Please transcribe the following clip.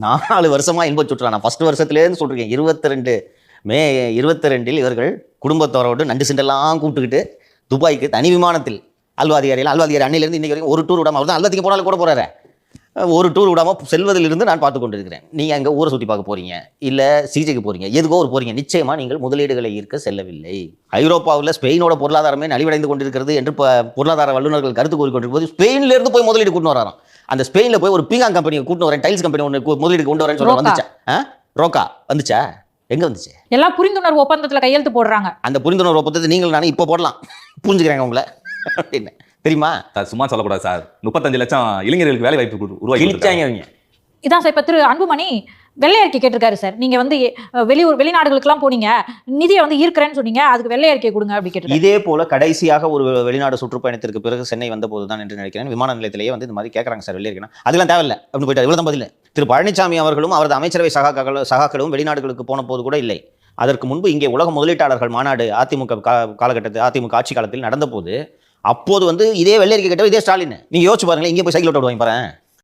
நாலு வருஷமாக இன்ப சுற்றுலா நான் ஃபஸ்ட் வருஷத்துலேருந்து சொல்கிறேன் இருபத்தி ரெண்டு மே இருபத்தி ரெண்டில் இவர்கள் குடும்பத்தோரோடு நண்டு சென்றெல்லாம் கூப்பிட்டுக்கிட்டு துபாய்க்கு தனி விமானத்தில் அல்வாதிகாரியில் அல்வாதிகாரி அன்னையிலேருந்து இன்றைக்கி வரைக்கும் ஒரு டூர் விடாமல் அவர் தான் அல்வாதிக்கு போனாலும் கூட போகிறாரு ஒரு டூர் விடாம செல்வதிலிருந்து நான் பார்த்து கொண்டிருக்கிறேன். நீங்கள் அங்கே ஊரை சுற்றி பார்க்க போறீங்க. இல்லை சிகிச்சைக்கு போறீங்க. எதுக்கோ ஒரு போறீங்க. நிச்சயமா நீங்கள் முதலீடுகளை ஈர்க்க செல்லவில்லை. ஐரோப்பாவில் ஸ்பெயினோட பொருளாதாரமே நலிவடைந்து கொண்டிருக்கிறது என்று பொருளாதார வல்லுநர்கள் கருத்து கூறிக்கொண்டிருக்கும் ஸ்பெயின்ல இருந்து போய் முதலீடு கூட்டு வராராம். அந்த ஸ்பெயினில் போய் ஒரு பீங்காங் கம்பெனி கூட்டு வரேன். டைல்ஸ் கம்பெனி ஒன்று முதலீடு கொண்டு வரேன்னு சொல்ல. வந்துச்சா? ரோக்கா? வந்துச்சா? எங்க வந்துச்சு? எல்லாம் புரிந்துணர்வு ஒப்பந்தத்துல கையெழுத்து போடுறாங்க. அந்த புரிந்துணர்வு ஒப்பந்தத்தை நீங்கள் நானும் இப்போ போடலாம். புரிஞ்சுக்கிறாங்க உங்களை. அப்படின்னு. தெரியுமா? சார் சும்மா சொல்லக்கூடாது சார். முப்பத்தஞ்சு லட்சம் இளைஞர்களுக்கு வேலை வாய்ப்பு கொடு- உருவாக்கி இதான் சார் இப்ப திரு அன்புமணி வெள்ளை அறிக்கை கேட்டிருக்காரு சார். நீங்க வந்து வெளியூர் வெளிநாடுகளுக்கெல்லாம் போனீங்க. நிதியை வந்து ஈர்க்கிறேன்னு சொன்னீங்க. அதுக்கு வெள்ளை அறிக்கை கொடுங்க அப்படி கேட்டிருக்காரு. இதே போல கடைசியாக ஒரு வெளிநாடு சுற்றுப்பயணத்திற்கு பிறகு சென்னை வந்த போது தான் என்று நினைக்கிறேன். விமான நிலையத்திலேயே வந்து இந்த மாதிரி கேட்குறாங்க சார் வெளியே இருக்கணும் அதெல்லாம் தேவையில்லை. அப்படின்னு போயிட்டு இவ்வளோ தான் பதில். திரு பழனிசாமி அவர்களும் அவரது அமைச்சரவை சகாக்கள் சகாக்களும் வெளிநாடுகளுக்கு போன போது கூட இல்லை. அதற்கு முன்பு இங்கே உலக முதலீட்டாளர்கள் மாநாடு அதிமுக காலகட்டத்தில் அதிமுக ஆட்சி காலத்தில் நடந்த போது அப்போது வந்து இதே வெள்ளரிக்கை கேட்டவர் இதே ஸ்டாலின். நீங்க யோசிச்சு பாருங்களேன் இங்கே போய் சைக்கிள் ஓட்ட விடுவாங்க பாரு